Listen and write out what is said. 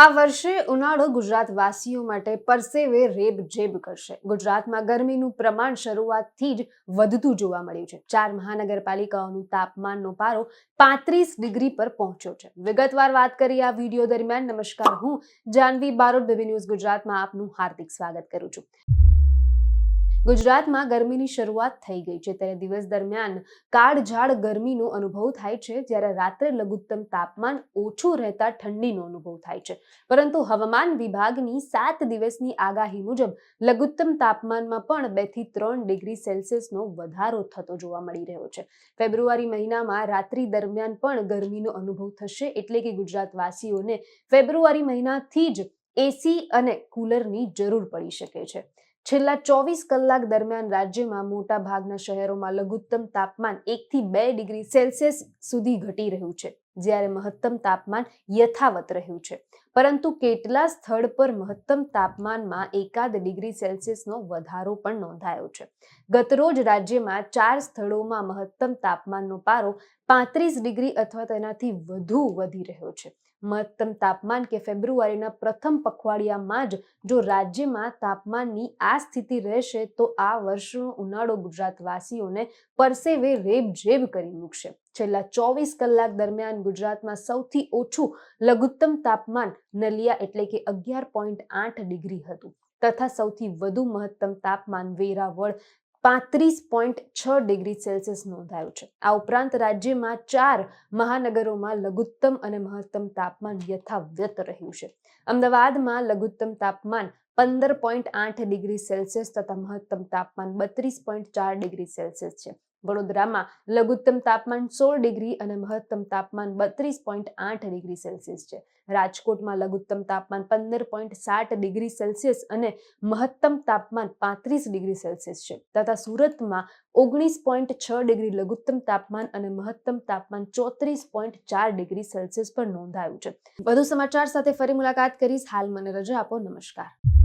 આ વર્ષે ઉનાળો ગુજરાતવાસીઓ માટે પરસેવે રેબ જેબ કરશે. ગુજરાતમાં ગરમીનું પ્રમાણ શરૂઆતથી જ વધતું જોવા મળ્યું છે. ચાર મહાનગરપાલિકાઓનું તાપમાનનો પારો પાંત્રીસ ડિગ્રી પર પહોંચ્યો છે. વિગતવાર વાત કરીએ આ વીડિયો દરમિયાન, નમસ્કાર, હું જાનવી બારોટ, બેબી ન્યૂઝ ગુજરાતમાં આપનું હાર્દિક સ્વાગત કરું છું. ગુજરાતમાં ગરમીની શરૂઆત થઈ ગઈ છે. ત્યારે દિવસ દરમિયાન કાળઝાળ ગરમીનો અનુભવ થાય છે, જ્યારે રાત્રે લઘુત્તમ તાપમાન ઓછું રહેતા ઠંડીનો અનુભવ થાય છે. પરંતુ હવામાન વિભાગની સાત દિવસની આગાહી મુજબ લઘુત્તમ તાપમાનમાં પણ બેથી ત્રણ ડિગ્રી સેલ્સિયસનો વધારો થતો જોવા મળી રહ્યો છે. ફેબ્રુઆરી મહિનામાં રાત્રિ દરમિયાન પણ ગરમીનો અનુભવ થશે, એટલે કે ગુજરાતવાસીઓને ફેબ્રુઆરી મહિનાથી જ એસી અને કુલરની જરૂર પડી શકે છે. છેલ્લા ચોવીસ કલાક દરમિયાન રાજ્યમાં મોટા ભાગના શહેરોમાં લઘુત્તમ તાપમાન એકથી બે ડિગ્રી સેલ્સિયસ સુધી ઘટી રહ્યું છે, જ્યારે મહત્તમ તાપમાન યથાવત રહ્યું છે. પરંતુ કેટલા સ્થળ પર મહત્તમ તાપમાનમાં એકાદ ડિગ્રી સેલ્સિયસનો વધારો પણ નોંધાયો છે? ગતરોજ રાજ્યમાં ચાર સ્થળોમાં મહત્તમ તાપમાનનો પારો પાંત્રીસ ડિગ્રી અથવા તેનાથી વધુ વધી રહ્યો છે. મહત્તમ તાપમાન કે ફેબ્રુઆરીના પ્રથમ પખવાડિયામાં જ જો રાજ્યમાં તાપમાનની આ સ્થિતિ રહેશે, તો આ વર્ષનો ઉનાળો ગુજરાતવાસીઓને પરસેવે રેબઝેબ કરી મૂકશે. છેલ્લા ચોવીસ કલાક દરમિયાન ગુજરાતમાં સૌથી ઓછું લઘુત્તમ તાપમાન નલિયા એટલે કે અગિયાર પોઈન્ટ આઠ ડિગ્રી હતું. તથા સૌથી વધુ મહત્તમ તાપમાન વેરાવળ પાંત્રીસ પોઈન્ટ છ ડિગ્રી સેલ્સિયસ નોંધાયું છે. આ ઉપરાંત રાજ્યમાં ચાર મહાનગરોમાં લઘુત્તમ અને મહત્તમ તાપમાન યથાવ્યત રહ્યું છે. અમદાવાદમાં લઘુત્તમ તાપમાન પંદર પોઈન્ટ આઠ ડિગ્રી સેલ્સિયસ તથા મહત્તમ તાપમાન બત્રીસ પોઈન્ટ ચાર ડિગ્રી સેલ્સિયસ છે. વડોદરામાં લઘુત્તમ તાપમાન સોળ ડિગ્રી અને મહત્તમ તાપમાન બત્રીસ પોઈન્ટ આઠ ડિગ્રી સેલ્સિયસ છે. રાજકોટમાં લઘુત્તમ તાપમાન પંદર પોઈન્ટ સાત ડિગ્રી સેલ્સિયસ અને મહત્તમ તાપમાન પાંત્રીસ ડિગ્રી સેલ્સિયસ છે. તથા સુરતમાં ઓગણીસ પોઈન્ટ છ ડિગ્રી લઘુત્તમ તાપમાન અને મહત્તમ તાપમાન ચોત્રીસ પોઈન્ટ ચાર ડિગ્રી સેલ્સિયસ પર નોંધાયું છે. વધુ સમાચાર સાથે ફરી મુલાકાત કરીશ. હાલ મને રજા આપો. નમસ્કાર.